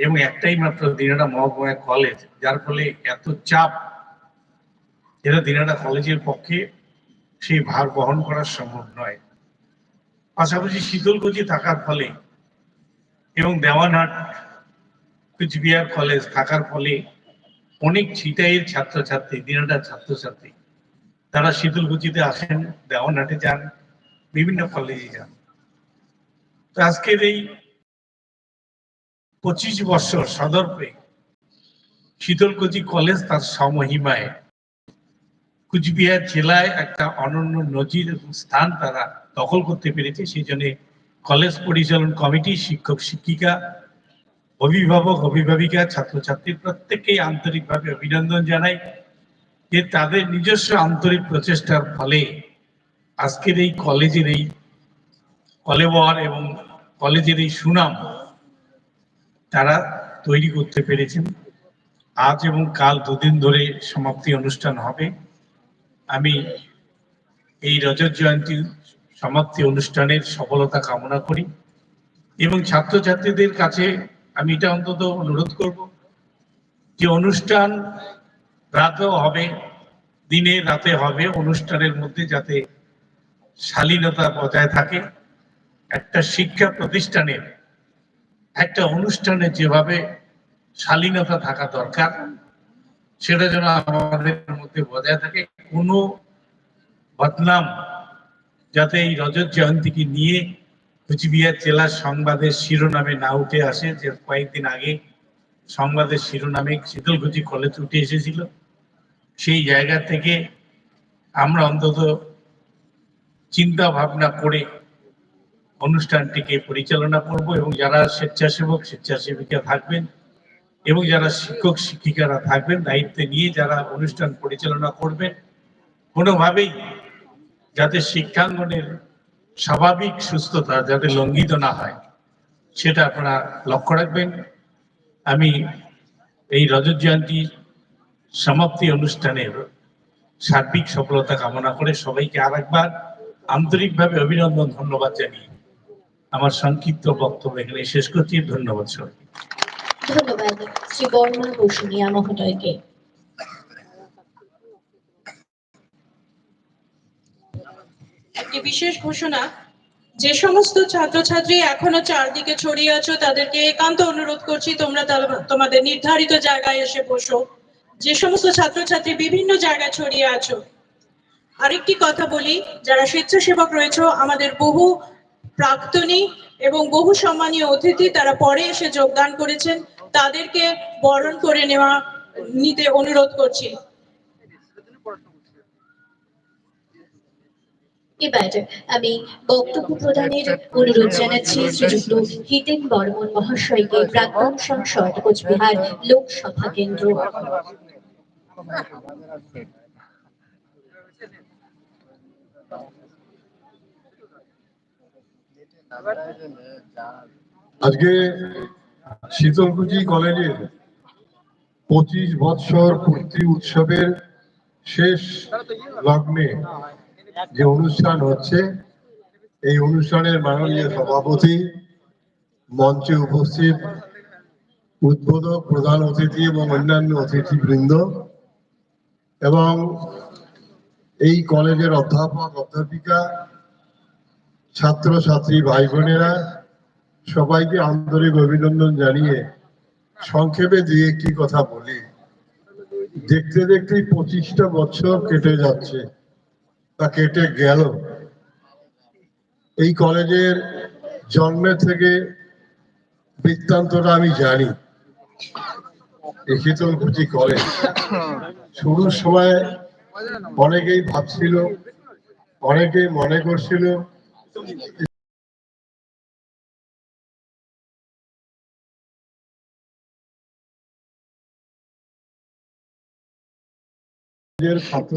এবং একটাই মাত্র দিনাটা মহকুমা কলেজ যার ফলে এত চাপ যেটা দিনাটা কলেজের পক্ষে সেই ভার বহন করা সম্ভব নয়। পাশাপাশি শীতলকুচি থাকার ফলে এবং দেওয়ানহাট, কুচবিহার কলেজ থাকার ফলে অনেক ছিটাইয়ের ছাত্রছাত্রী দিনাটার ছাত্রছাত্রী, তারা শীতলকুচিতে আসেন, দেওয়ানহাটে যান, বিভিন্ন কলেজে যান। তো আজকের এই পঁচিশ বছর সদর্পে শীতলকুচি কলেজ তার সমহিমায়। কুচবিহার জেলায় একটা অনন্য নজির এবং স্থান তারা দখল করতে পেরেছে, সেই জন্য কলেজ পরিচালন কমিটি শিক্ষক, শিক্ষিকা, অভিভাবক, অভিভাবিকা, ছাত্রছাত্রী প্রত্যেককেই আন্তরিকভাবে অভিনন্দন জানাই যে তাদের নিজস্ব আন্তরিক প্রচেষ্টার ফলে আজকের এই কলেজের এই কলেবর এবং কলেজের এই সুনাম তারা তৈরি করতে পেরেছেন। আজ এবং কাল দুদিন ধরে সমাপ্তি অনুষ্ঠান হবে। আমি এই রজত জয়ন্তী সমাপ্তি অনুষ্ঠানের সফলতা কামনা করি এবং ছাত্রছাত্রীদের কাছে আমি এটা অন্তত অনুরোধ করব যে অনুষ্ঠান রাতেও হবে, দিনে রাতে হবে, অনুষ্ঠানের মধ্যে যাতে শালীনতা বজায় থাকে। একটা শিক্ষা প্রতিষ্ঠানের একটা অনুষ্ঠানে যেভাবে শালীনতা থাকা দরকার, সেটা যেন আমাদের মধ্যে বজায় থাকে। কোনো বদনাম যাতে এই রজত জয়ন্তীকে নিয়ে কুচবিহার জেলার সংবাদের শিরোনামে না উঠে আসে, যে কয়েকদিন আগে সংবাদের শিরোনামে শীতলকুচি কলেজ উঠে এসেছিল। সেই জায়গা থেকে আমরা অন্তত চিন্তা ভাবনা করে অনুষ্ঠানটিকে পরিচালনা করব এবং যারা স্বেচ্ছাসেবক, স্বেচ্ছাসেবিকা থাকবেন এবং যারা শিক্ষক, শিক্ষিকারা থাকবেন, দায়িত্বে নিয়ে যারা অনুষ্ঠান পরিচালনা করবেন, কোনোভাবেই যাতে শিক্ষাঙ্গনের স্বাভাবিক সুস্থতা যাতে লঙ্ঘিত না হয়, সেটা আপনারা লক্ষ্য রাখবেন। আমি এই রজত জয়ন্তী সমাপ্তি অনুষ্ঠানের সার্বিক সফলতা কামনা করে সবাইকে আর একবার আন্তরিকভাবে অভিনন্দন, ধন্যবাদ জানিয়ে আমার সংক্ষিপ্ত বক্তব্য এখানে শেষ করছি। ধন্যবাদ সবাইকে। ধন্যবাদ শ্রী বর্মা বসুনিয়া মহোদয়কে। একটি বিশেষ ঘোষণা যে সমস্ত ছাত্রছাত্রী এখনও চারদিকে ছড়িয়ে আছো তাদেরকে একান্ত অনুরোধ করছি তোমরা তোমাদের নির্ধারিত জায়গায় এসে বসো। যে সমস্ত ছাত্রছাত্রী বিভিন্ন জায়গায় ছড়িয়ে আছো। আরেকটি কথা বলি যারা স্বেচ্ছাসেবক রয়েছে আমাদের বহু প্রাক্তনী এবং বহু সম্মানীয় অতিথি তারা পরে এসে যোগদান করেছেন। তাদেরকে বরণ করে নেওয়া নিতে অনুরোধ করছি। এবার আমি বক্তব্য প্রদানের অনুরোধ জানাচ্ছি শ্রীযুক্ত হিতেন বর্মন মহাশয়কে প্রাক্তন সংসদ কোচবিহার লোকসভা কেন্দ্র। আজকে শীতলকুচি কলেজের পঁচিশ বৎসর পূর্তি উৎসবের শেষ লগ্নে যে অনুষ্ঠান হচ্ছে, এই অনুষ্ঠানের মাননীয় সভাপতি মঞ্চে উপস্থিত উদ্বোধক প্রধান অতিথি এবং অন্যান্য অতিথিবৃন্দ এবং এই কলেজের অধ্যাপক, অধ্যাপিকা ছাত্র ছাত্রী ভাই বোনেরা সবাইকে আন্তরিক অভিনন্দন জানিয়ে সংক্ষেপে দিয়ে একটি কথা বলি। দেখতে দেখতে পঁচিশটা বছর কেটে যাচ্ছে, তা কেটে গেল। এই কলেজের জন্মের থেকে বৃত্তান্তটা আমি জানি। শীতলকুচি কলেজ। শুরুর সময় অনেকেই ভাবছিল, অনেকেই মনে করছিল ছাত্র